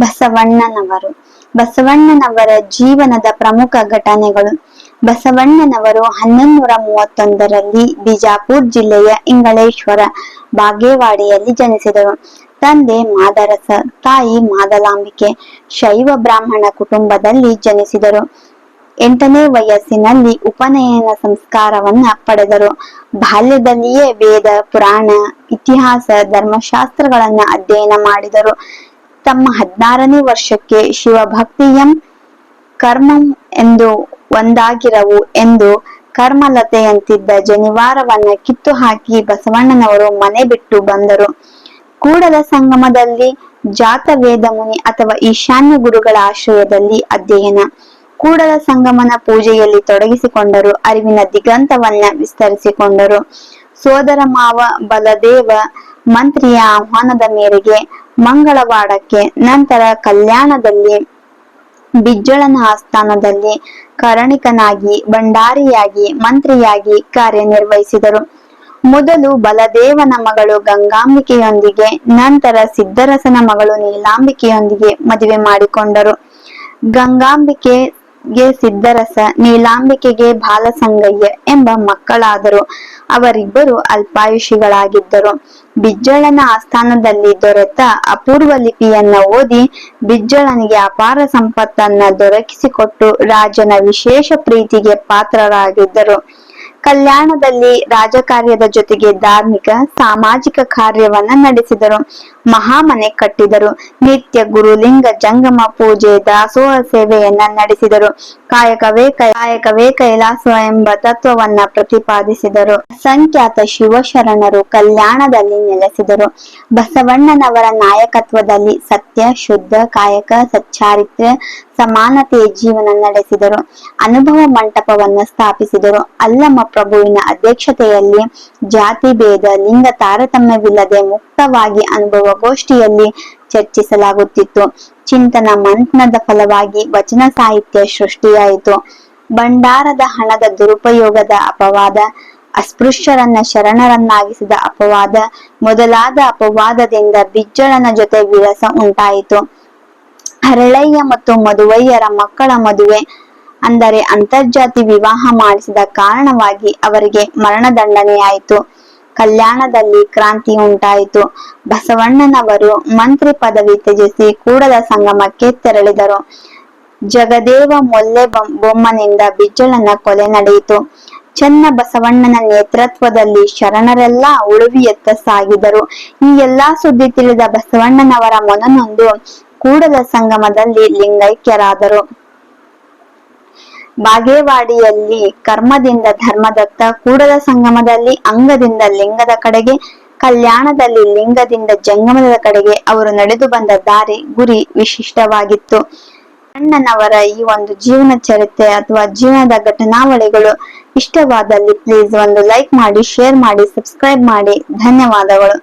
ಬಸವಣ್ಣನವರು. ಬಸವಣ್ಣನವರ ಜೀವನದ ಪ್ರಮುಖ ಘಟನೆಗಳು. ಬಸವಣ್ಣನವರು ಹನ್ನೊಂದೂರ ಮೂವತ್ತೊಂದರಲ್ಲಿ ಬಿಜಾಪುರ್ ಜಿಲ್ಲೆಯ ಇಂಗಳೇಶ್ವರ ಬಾಗೇವಾಡಿಯಲ್ಲಿ ಜನಿಸಿದರು. ತಂದೆ ಮಾದರಸ, ತಾಯಿ ಮಾದಲಾಂಬಿಕೆ, ಶೈವ ಬ್ರಾಹ್ಮಣ ಕುಟುಂಬದಲ್ಲಿ ಜನಿಸಿದರು. ಎಂಟನೇ ವಯಸ್ಸಿನಲ್ಲಿ ಉಪನಯನ ಸಂಸ್ಕಾರವನ್ನ ಪಡೆದರು. ಬಾಲ್ಯದಲ್ಲಿಯೇ ವೇದ, ಪುರಾಣ, ಇತಿಹಾಸ, ಧರ್ಮಶಾಸ್ತ್ರಗಳನ್ನ ಅಧ್ಯಯನ ಮಾಡಿದರು. ತಮ್ಮ ಹದಿನಾರನೇ ವರ್ಷಕ್ಕೆ ಶಿವಭಕ್ತಿಯಂ ಕರ್ಮಂ ಎಂದು ಒಂದಾಗಿರವು ಎಂದು ಕರ್ಮಲತೆಯಂತಿದ್ದ ಜನಿವಾರವನ್ನ ಕಿತ್ತು ಹಾಕಿ ಬಸವಣ್ಣನವರು ಮನೆ ಬಿಟ್ಟು ಬಂದರು. ಕೂಡಲ ಸಂಗಮದಲ್ಲಿ ಜಾತವೇದ ಮುನಿ ಅಥವಾ ಈಶಾನ್ಯ ಗುರುಗಳ ಆಶ್ರಯದಲ್ಲಿ ಅಧ್ಯಯನ. ಕೂಡಲ ಸಂಗಮನ ಪೂಜೆಯಲ್ಲಿ ತೊಡಗಿಸಿಕೊಂಡರು. ಅರಿವಿನ ದಿಗಂತವನ್ನ ವಿಸ್ತರಿಸಿಕೊಂಡರು. ಸೋದರ ಮಾವ ಬಲದೇವ ಮಂತ್ರಿಯ ಆಹ್ವಾನದ ಮೇರೆಗೆ ಮಂಗಳವಾಡಕ್ಕೆ ನಂತರ ಕಲ್ಯಾಣದಲ್ಲಿ, ಬಿಜ್ಜಳನ ಆಸ್ಥಾನದಲ್ಲಿ ಕರಣಿಕನಾಗಿ, ಭಂಡಾರಿಯಾಗಿ, ಮಂತ್ರಿಯಾಗಿ ಕಾರ್ಯನಿರ್ವಹಿಸಿದರು. ಮೊದಲು ಬಲದೇವನ ಮಗಳು ಗಂಗಾಂಬಿಕೆಯೊಂದಿಗೆ, ನಂತರ ಸಿದ್ದರಸನ ಮಗಳು ನೀಲಾಂಬಿಕೆಯೊಂದಿಗೆ ಮದುವೆ ಮಾಡಿಕೊಂಡರು. ಗಂಗಾಂಬಿಕೆಗೆ ಸಿದ್ದರಸ ನೀಲಾಂಬಿಕೆಗೆ ಬಾಲಸಂಗಯ್ಯ ಎಂಬ ಮಕ್ಕಳಾದರು. ಅವರಿಬ್ಬರು ಅಲ್ಪಾಯುಷಿಗಳಾಗಿದ್ದರು. ಬಿಜ್ಜಳನ ಆಸ್ಥಾನದಲ್ಲಿ ದೊರೆತ ಅಪೂರ್ವ ಲಿಪಿಯನ್ನ ಓದಿ ಬಿಜ್ಜಳನಿಗೆ ಅಪಾರ ಸಂಪತ್ತನ್ನ ದೊರಕಿಸಿಕೊಟ್ಟು ರಾಜನ ವಿಶೇಷ ಪ್ರೀತಿಗೆ ಪಾತ್ರರಾಗಿದ್ದರು. ಕಲ್ಯಾಣದಲ್ಲಿ ರಾಜಕಾರ್ಯದ ಜೊತೆಗೆ ಧಾರ್ಮಿಕ, ಸಾಮಾಜಿಕ ಕಾರ್ಯವನ್ನ ನಡೆಸಿದರು. ಮಹಾಮನೆ ಕಟ್ಟಿದರು. ನಿತ್ಯ ಗುರುಲಿಂಗ ಜಂಗಮ ಪೂಜೆ, ದಾಸೋಹ ಸೇವೆಯನ್ನ ನಡೆಸಿದರು. ಕಾಯಕವೇ ಕಾಯಕವೇ ಕೈಲಾಸ ಎಂಬ ತತ್ವವನ್ನ ಪ್ರತಿಪಾದಿಸಿದರು. ಸಂಖ್ಯಾತ ಶಿವಶರಣರು ಕಲ್ಯಾಣದಲ್ಲಿ ನೆಲೆಸಿದರು. ಬಸವಣ್ಣನವರ ನಾಯಕತ್ವದಲ್ಲಿ ಸತ್ಯ, ಶುದ್ಧ, ಕಾಯಕ, ಸಚ್ಚಾರಿತ್ರ್ಯ ಸಮಾನತೆಯ ಜೀವನ ನಡೆಸಿದರು. ಅನುಭವ ಮಂಟಪವನ್ನು ಸ್ಥಾಪಿಸಿದರು. ಅಲ್ಲಮ್ಮ ಪ್ರಭುವಿನ ಅಧ್ಯಕ್ಷತೆಯಲ್ಲಿ ಜಾತಿ ಭೇದ, ಲಿಂಗ ತಾರತಮ್ಯವಿಲ್ಲದೆ ಮುಕ್ತವಾಗಿ ಅನುಭವಗೋಷ್ಠಿಯಲ್ಲಿ ಚರ್ಚಿಸಲಾಗುತ್ತಿತ್ತು. ಚಿಂತನ ಮಂಥನದ ಫಲವಾಗಿ ವಚನ ಸಾಹಿತ್ಯ ಸೃಷ್ಟಿಯಾಯಿತು. ಭಂಡಾರದ ಹಣದ ದುರುಪಯೋಗದ ಅಪವಾದ, ಅಸ್ಪೃಶ್ಯರನ್ನ ಶರಣರನ್ನಾಗಿಸಿದ ಅಪವಾದ, ಮೊದಲಾದ ಅಪವಾದದಿಂದ ಬಿಜ್ಜಳನ ಜೊತೆ ವಿರಸ ಉಂಟಾಯಿತು. ಹರಳಯ್ಯ ಮತ್ತು ಮದುವಯ್ಯರ ಮಕ್ಕಳ ಮದುವೆ, ಅಂದರೆ ಅಂತರ್ಜಾತಿ ವಿವಾಹ ಮಾಡಿಸಿದ ಕಾರಣವಾಗಿ ಅವರಿಗೆ ಮರಣದಂಡನೆಯಾಯಿತು. ಕಲ್ಯಾಣದಲ್ಲಿ ಕ್ರಾಂತಿ ಉಂಟಾಯಿತು. ಬಸವಣ್ಣನವರು ಮಂತ್ರಿ ಪದವಿ ತ್ಯಜಿಸಿ ಕೂಡಲ ಸಂಗಮಕ್ಕೆ ತೆರಳಿದರು. ಜಗದೇವ ಮೊಲ್ಲೆ ಬೊಮ್- ಬೊಮ್ಮನಿಂದ ಬಿಜ್ಜಳನ ಕೊಲೆ ನಡೆಯಿತು. ಚನ್ನ ಬಸವಣ್ಣನ ನೇತೃತ್ವದಲ್ಲಿ ಶರಣರೆಲ್ಲ ಉಳುವಿಯತ್ತ ಸಾಗಿದರು. ಈ ಎಲ್ಲಾ ಸುದ್ದಿ ತಿಳಿದ ಬಸವಣ್ಣನವರ ಮನನೊಂದು ಕೂಡಲ ಸಂಗಮದಲ್ಲಿ ಲಿಂಗೈಕ್ಯರಾದರು. ಬಾಗೇವಾಡಿಯಲ್ಲಿ ಕರ್ಮದಿಂದ ಧರ್ಮದತ್ತ ಕೂಡಲ ಸಂಗಮದಲ್ಲಿ ಅಂಗದಿಂದ ಲಿಂಗದ ಕಡೆಗೆ, ಕಲ್ಯಾಣದಲ್ಲಿ ಲಿಂಗದಿಂದ ಜಂಗಮದ ಕಡೆಗೆ ಅವರು ನಡೆದು ಬಂದ ದಾರಿ ಗುರಿ ವಿಶಿಷ್ಟವಾಗಿತ್ತು. ಅಣ್ಣನವರ ಈ ಒಂದು ಜೀವನ ಚರಿತ್ರೆ ಅಥವಾ ಜೀವನದ ಘಟನಾವಳಿಗಳು ಇಷ್ಟವಾದಲ್ಲಿ ಪ್ಲೀಸ್ ಒಂದು ಲೈಕ್ ಮಾಡಿ ಶೇರ್ ಮಾಡಿ ಸಬ್ಸ್ಕ್ರೈಬ್ ಮಾಡಿ. ಧನ್ಯವಾದಗಳು.